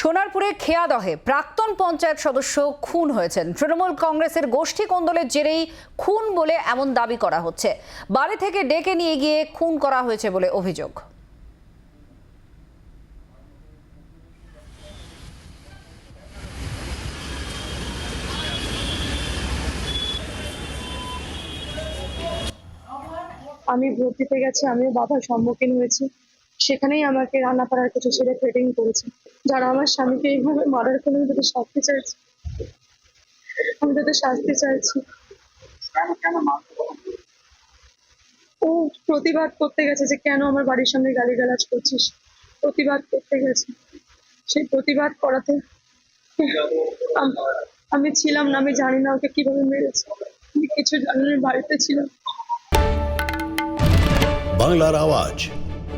সোনারপুরে খেয়াদহে প্রাক্তন পঞ্চায়েত সদস্য খুন হয়েছেন। তৃণমূল কংগ্রেসের গোষ্ঠী কোন্দলের জেরেই খুন বলে এমন দাবি করা হচ্ছে। বাড়ি থেকে ডেকে নিয়ে গিয়ে খুন করা হয়েছে বলে অভিযোগ। আমি ভোট দিতে গেছি, আমিও বাধার সম্মুখীন হয়েছি। সেখানেই আমাকে রান্নাপাড়ার কিছু ছেলে থ্রেটিং করেছে। যারা আমার স্বামীকে এইভাবে মারার কোনো আমি তাদের শাস্তি চাইছি। আমি তাদের শাস্তি চাইছি। ও প্রতিবাদ করতে গেছে যে কেন আমার বাড়ির সামনে গালিগালাজ করছিস? প্রতিবাদ করতে গেছে। সেই প্রতিবাদ করাতে আমি ছিলাম না আমি জানি না ওকে কীভাবে মেরেছে। আমি কিছু জানি বাড়িতে ছিলাম। বাংলার আওয়াজ।